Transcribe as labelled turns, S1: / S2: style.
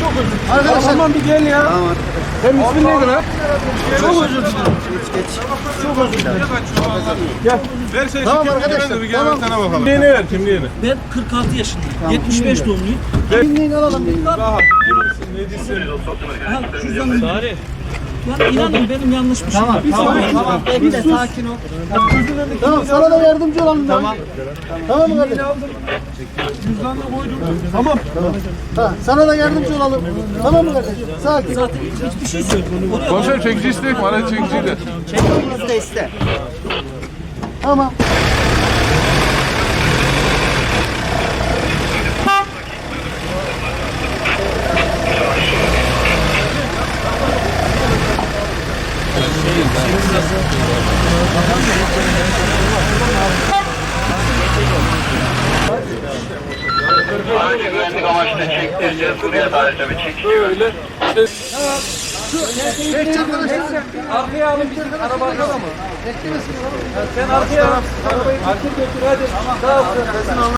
S1: Çok özür.
S2: Arkadaşlar.
S1: Tamam bir gel ya.
S2: Tamam.
S1: Hem ismin neydi lan? Çok özür dilerim.
S2: Geç geç.
S1: Çok özür dilerim. Gel.
S3: Ver sen
S2: Tamam arkadaşlar,
S3: kimliğini bir gel
S2: tamam.
S3: sana bakalım.
S1: Kimliğini ver kimliğini.
S4: Ben 46 yaşındayım. 75 doğumluyum.
S2: Kimliğini alalım.
S1: Daha kimsin necisin?
S4: Ha, cüzdanım. Tarih. Ya inanın benim yanlış bir şey.
S2: Tamam,
S4: Bir
S2: tamam, tamam.
S4: Bekle sakin ol.
S2: Tamam sana da yardımcı olalım. Tamam. Tamam mı kardeşim?
S1: Cüzdanını koydum. Tamam.
S2: Ha, sana da yardımcı olalım. Tamam mı kardeşim? Sakin.
S4: Zaten hiçbir şey söylemiyorum.
S3: Komiser çekici isteyik mi? Araç çekiciyi de.
S2: Çekimimizi de iste. Tamam.
S5: Aracı güvenlik amaçlı çektireceğiz. Buraya da ayrıca bir çekici
S1: Böyle.
S2: Geç arkadaşlar.
S1: Arkaya alın bizim araba arkada mı? Sen arkaya. Arabayı götür hadi. Sağ ol.